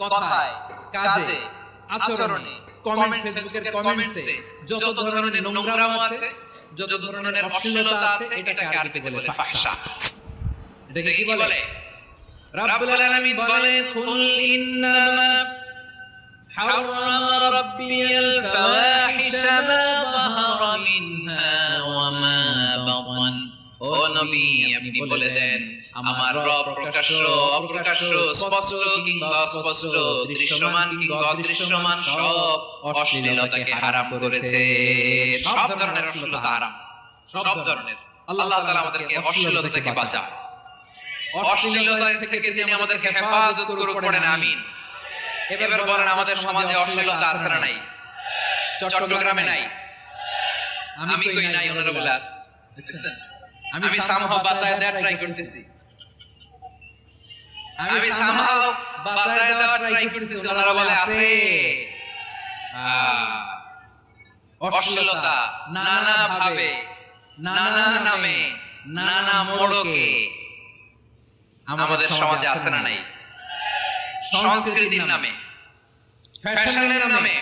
কথায় কাজে আচরণে কমেন্ট ফেসবুকের কমেন্টসে যত ধরনের নোংরামো আছে যত ধরনের অশ্লীলতা আছে এটাকে আরবিতে বলে ফাহশা এটাকে কি বলে রাব্বুল আলামিন বলেন কুল ইন্নামা حرم ربي الفواحش ما ظهر منها وما بطن আপনি বলে দেন আমার রব প্রকাশ্য, অপ্রকাশ্য, স্পষ্ট কিংবা অস্পষ্ট, দৃশ্যমান কিংবা অদৃশ্যমান, সব অশ্লীলতাকে হারাম করেছে। সব ধরনের অশ্লীলতা হারাম। সব ধরনের। আল্লাহ তাআলা আমাদেরকে অশ্লীলতা থেকে বাঁচায় অশ্লীলতা থেকে তিনি আমাদেরকে হেফাজত করুক পড়েন আমিন। এবার বলেন, আমাদের সমাজে অশ্লীলতা আছে না নাই? চট্টগ্রামে নাই? আমি কই নাই, ওনারা বলে আছে। দেখছেন আমি সামহাও বাঁচায় দেওয়ার ট্রাই করতেছি। আমি সামহাও বাঁচায় দেওয়ার ট্রাই করতেছি ওনারা বলে আছে। অশ্লীলতা নানা ভাবে নানা নামে নানা মোড়কে আমাদের সমাজে আছে না নাই। সংস্কৃতির নামে ফ্যাশনের নামে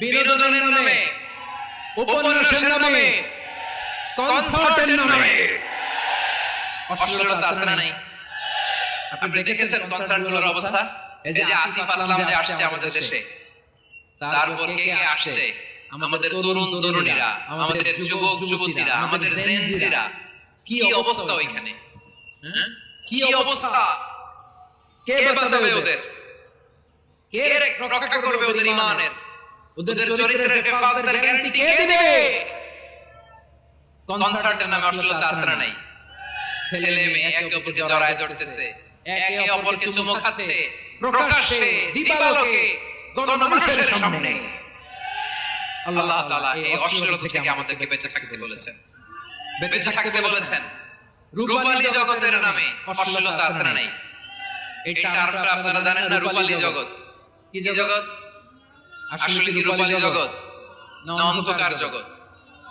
বিনোদনের নামে উপন্যাসের নামে কনসার্টের নামে। অশ্লীলতা আছে না নাই? আপনি দেখেছেন কনসার্টগুলোর অবস্থা? এই যে আতিফ আসলাম যে আসছে আমাদের দেশে। তারপর কে কে আসছে? আমাদের তরুণ তরুণীরা আমাদের যুবক যুবতীরা আমাদের জেনজিরা কি অবস্থা ওইখানে? হ্যাঁ? কি অবস্থা? কে বাঁচাবে ওদের? কে রক্ষা করবে ওদের ইমানের? ওদের চরিত্রের হেফাজতের গ্যারান্টি কে দিবে? কনসার্টের নামে অশ্লীলতা আছে না নাই। ছেলে মেয়ে একে অপরকে জড়ায় ধরতেছে। একে অপরকে চুমো খাচ্ছে। প্রকাশ্যে দিবালোকে গণমানুষের সামনে আল্লাহ তাআলা এই অশ্লীলতা থেকে আমাদেরকে বেঁচে থাকতে বলেছেন। বেঁচে থাকতে বলেছেন। রূপালী জগতের নামে অশ্লীলতা আছে না নাই। এই টার্মটা আপনারা জানেন না রূপালী জগৎ। কি জগৎ? আসলে কি রূপালী জগৎ? না অন্ধকার জগৎ।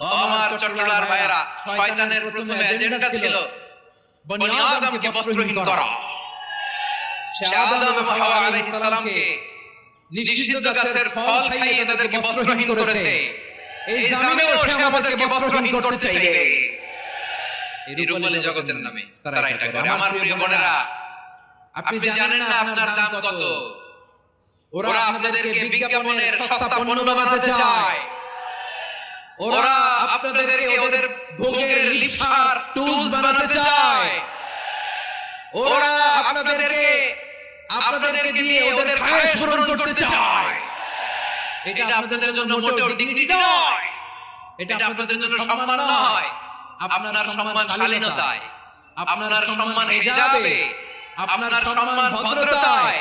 আমার চট্টলার ভাইয়েরা শয়তানের প্রথমে এজেন্ডা ছিল বনি আদমকে বস্ত্রহীন করা। সে আদম এবং হাওয়া আলাইহিস সালামকে নিষিদ্ধ গাছের ফল খাইয়ে তাদেরকে বস্ত্রহীন করেছে। এই জামিনেও সে আমাদেরকে বস্ত্রহীন করতে চাইবে। জগতের নামে তারা এটা করে। আমার প্রিয় বোনেরা আপনি জানেন না আপনার দাম কত? ওরা আপনাদেরকে বিজ্ঞাপনের সস্তা পণ্য বানাতে চায়। ওরা আপনাদেরকে ওদের ভোগের লিপসার টুলস বানাতে চায়। ওরা আপনাদেরকে আপনাদেরকে দিয়ে ওদের খায়েশ পূরণ করতে চায়। এটা আপনাদের জন্য মোটেও ডিগ্রি নয়। এটা আপনাদের জন্য সম্মান নয়। আপনার সম্মান শালীনতায়। আপনার সম্মান হিজাবে। আপনার সম্মান ভদ্রতায়।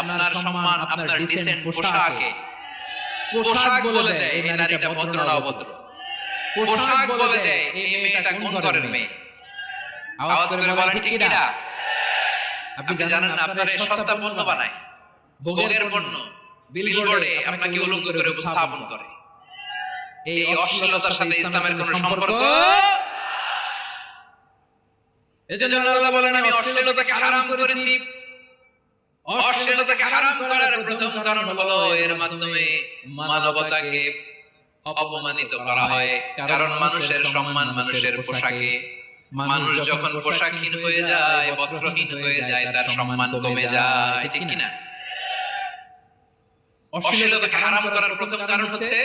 আপনার সম্মান আপনার ডিসেন্ট পোশাকে। পোশাক বলে দেয় এই নারীটা ভদ্র না অভদ্র। পোশাক বলে দেয় এই মেয়েটা কোন ঘরের মেয়ে? আওয়াজ করে বলেন ঠিক কিনা আপনি জানেন আপনার সস্তা পণ্য বানায়। ভোগের পণ্য বিলবোর্ডে আপনাকে উলঙ্গ করে উপস্থাপন করে। এই অশ্লীলতার সাথে ইসলামের কোনো সম্পর্ক? এজন্য আল্লাহ বলেন আমি অশ্লীলতাকে হারাম করেছি। অশ্লীলতাকে হারাম করার প্রথম কারণ হলো এর মাধ্যমে মানবতাকে অপমানিত করা হয়। কারণ মানুষের সম্মান মানুষের পোশাকে। মানুষ যখন পোশাকহীন হয়ে যায়, বস্ত্রহীন হয়ে যায়, তার সম্মান কমে যায়। ঠিক কিনা? অশ্লীলতাকে হারাম করার প্রথম কারণ হচ্ছে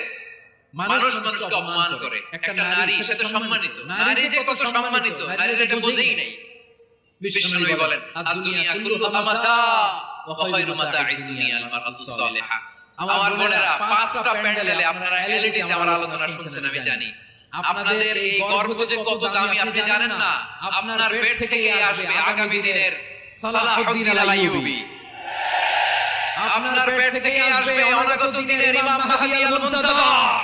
মানুষ মানুষকে অপমান করে। একটা নারী, সে তো সম্মানিত। নারী যে কত সম্মানিত, নারীর এটা বোঝেই নাই। বিশ্বনবী বলেন আর দুনিয়া কুল্লুহা মাতা ওয়া খায়রু মাতাঈদ দুনিয়া আল মারআতু সালিহা। আমার বোনেরা পাঁচটা প্যান্ডেলে আপনারা এলইডিতে আমার আলোচনা শুনছেন আমি জানি। আপনাদের এই গর্ব যে কত দামি আপনি জানেন না? আপনার পেট থেকে আসবে আগামী দিনের সালাহুদ্দিন আল আইয়ুবী আপনার পেট থেকে আসবে অনাগত দিনের ইমাম মাহদি আল মুনতাদর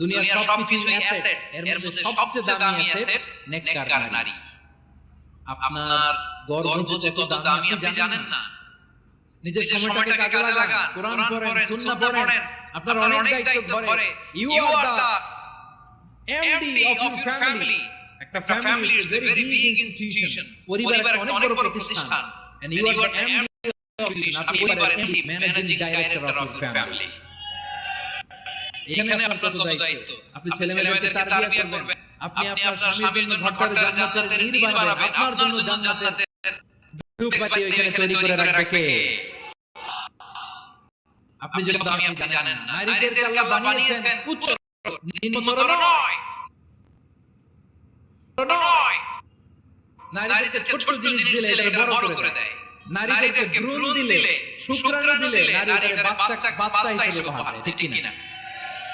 দুনিয়ার সবকিছুই অ্যাসেট এর মধ্যে সবচেয়ে দামি অ্যাসেট নেককার নারী। আপনার গর্ভ যে কত দামি আপনি জানেন না। নিজের সময়টাকে কাজে লাগান কোরআন পড়েন সুন্নাহ পড়েন। আপনার অনেক দায়িত্ব ধরে you are the MD of your family একটা family is a very big institution পরিবার একটা অনেক বড় প্রতিষ্ঠান। And you are the MD আপনি পরিবারের MD managing director of your family এখানে আপনার কত দায়িত্ব? আপনি ছেলে মেয়েদেরকে তারবিয়া করবেন। আপনি আপনার স্বামীর জন্য ঘরটার জান্নাতের নির্মাণ বানাবেন আপনার জন্য জান্নাতের ধূপবাতি ওইখানে তৈরি করে রাখবে কে? আপনি যেটা দামি আপনি জানেন না। নারীদেরকে আল্লাহ বানিয়েছেন উচ্চ নিম্নতর নয়। নয়। নারীদেরকে ছোট জিনিস দিলে এটা বড় করে দেয়। নারীদেরকে ভ্রূণ দিলে শুক্রাণু দিলে নারী এটাকে বাচ্চা বাচ্চা হিসেবে দেয়, ঠিক কিনা?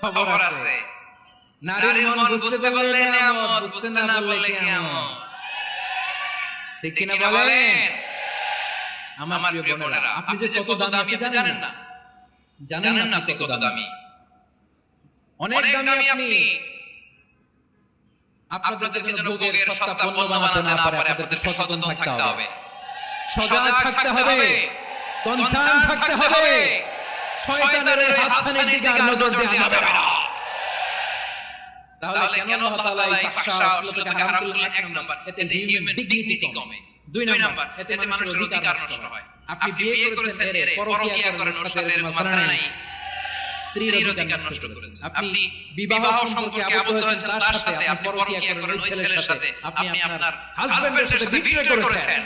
খবর আছে। নারীর মন বুঝতে পারলে নিয়ামত বুঝতে না পারলে কিয়ামত ঠিক কিনা বলেন? আমার প্রিয় বোনেরা আপনি যে কত দামি আপনি জানেন না? জানেন না আপনি কত দামি? অনেক দামি আপনি। আপনাদের যেন ভোগের সস্তা পণ্য বানাতে না পারে আপনাদের সচেতন থাকতে হবে। সজাগ থাকতে হবে। কনসার্ন থাকতে হবে। শয়তানের হাতছানির দিকে আর নজর দেওয়া যাবে না। তাহলে কেন আল্লাহ তাআলা এই ফাহশা অশ্লীলতাকে হারাম করলেন এক নাম্বার এতে হিউম্যান ডিগনিটি কমে। দুই নাম্বার এতে মানুষের অধিকার নষ্ট হয়। আপনি বিয়ে করেছেন এর পরকীয়া করেন ওর সাথে এর মাসলা নাই। স্ত্রীর অধিকার নষ্ট করেছেন। আপনি বিবাহ সম্পর্কে আবদ্ধ হয়েছেন তার সাথে আপনি পরকীয়া করেন ওই ছেলের সাথে। আপনি আপনার হাজবেন্ডের সাথে বিক্রয় করেছেন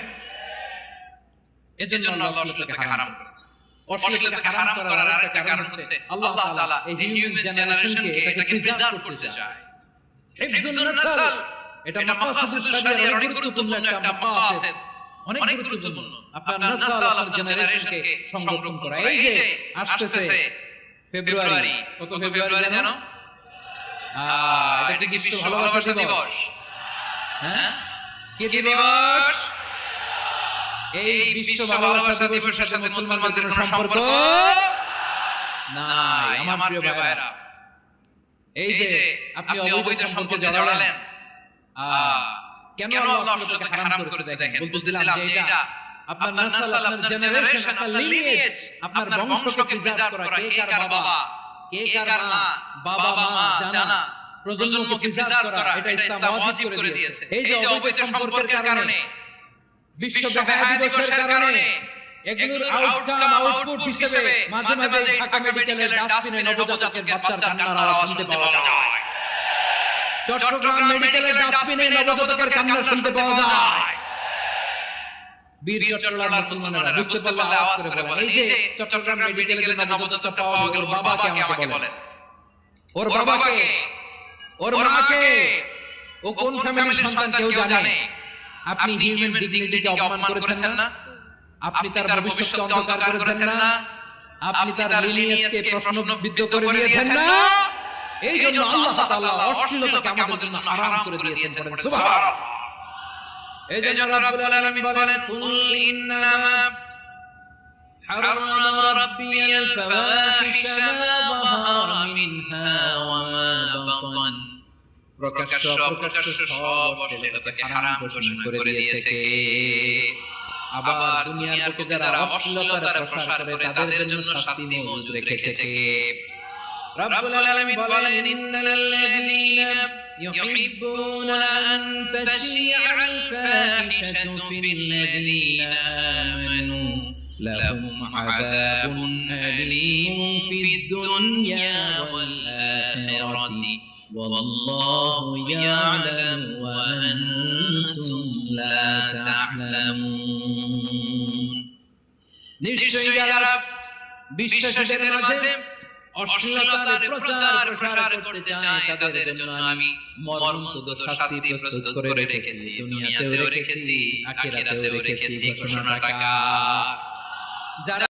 এজন্য আল্লাহ অশ্লীলতাকে হারাম করেছেন। অশ্লীলতাকে হারাম করার আরেকটা কারণ হচ্ছে আল্লাহ তাআলা এই হিউম্যান জেনারেশনকে এটাকে প্রিজার্ভ করতে চায়। হিফজুন নাসল এটা মাকাসিদুস শরিয়ার অনেক গুরুত্বপূর্ণ একটা মাকাসিদ অনেক গুরুত্বপূর্ণ। আপনার নাসল আপনার জেনারেশনকে সংরক্ষণ করা। এই যে আসতেছে ফেব্রুয়ারি। কত ফেব্রুয়ারি জানো? এটা কি বিশ্ব ভালোবাসা দিবস? হ্যাঁ? কি দিবস? এই বিশ্ব ভালোবাসা দিবসের সাথে মুসলমানদের কোনো সম্পর্ক নাই আমার প্রিয় ভাইরা এই যে আপনি অবৈধ সম্পর্কে জড়ালেন। কেন আল্লাহ অশ্লীলতাকে হারাম করেছে দেখেন বলতেছিলাম যে এটা আপনার নাসল আপনার জেনারেশন আপনার লিনিয়েজ আপনার বংশকে প্রিজার্ভ করা কে কার বাবা? কে কার মা? বাবা মা জানা। প্রজন্মকে প্রিজার্ভ করা এটা ইসলাম ওয়াজিব করে দিয়েছে। এই যে অবৈধ সম্পর্কের কারণে বিশ্ব বেহায়া দিবসের কারণে এগুলোর আউটকাম আউটপুট হিসেবে মাঝে মাঝে ঢাকা মেডিকেলের ডাস্টবিনে নবজাতকের বাচ্চার কান্নার আওয়াজ শুনতে পাওয়া যায়। চট্টগ্রাম মেডিকেলের ডাস্টবিনে নবজাতকের কান্না শুনতে পাওয়া যায়। বীর চট্টগ্রাম মুসলমানেরা বুঝতে পারলে আওয়াজ করে বলেন। এই যে চট্টগ্রাম মেডিকেলে যে নবজাতক পাওয়া গেল ওর বাবাকে আমাকে বলেন। ওর বাবাকে। ওর মাকে। ও কোন ফ্যামিলির সন্তান কেউ জানে? আপনি হিউম্যান ডিগনিটিকে অপমান করেছেন না আপনি তার ভবিষ্যৎকে অন্ধকার করেছেন না আপনি তার লিনিয়াসকে প্রশ্নবিদ্ধ করে দিয়েছেন না এই জন্য আল্লাহ তাআলা অশ্লীলতাকে আমাদের জন্য হারাম করে দিয়েছেন বলেন সুবহানাল্লাহ এই জন্য রাব্বুল আলামিন বলেন কুল ইন্নামা حرم ربي الفواحش ما ظهر منها وما بطن প্রকাশ্য অপ্রকাশ্য সব অশ্লীলতাকে হারাম ঘোষণা করে দিয়েছে কে আবার দুনিয়ার বুকে যারা অশ্লীলতার প্রসার করে তাদের জন্য শাস্তি মজুদ রেখেছে কে রব্বুল আলামিন বলেন ইন্নাল্লাযীনা يحبون أن تشيع الفاحشة في الذين آمنوا لهم عذاب أليم في الدنيا والآخرة والله يعلم وأنتم لا تعلمون নিশ্চয়ই যারা বিশ্বাসীদের মাঝে অশ্লীলতার প্রচার প্রসার করতে চায় তাদের জন্য আমি মর্মন্তুদ শাস্তি প্রস্তুত করে রেখেছি দুনিয়াতেও রেখেছি আখিরাতেও রেখেছি ঘোষণাটা কার? যারা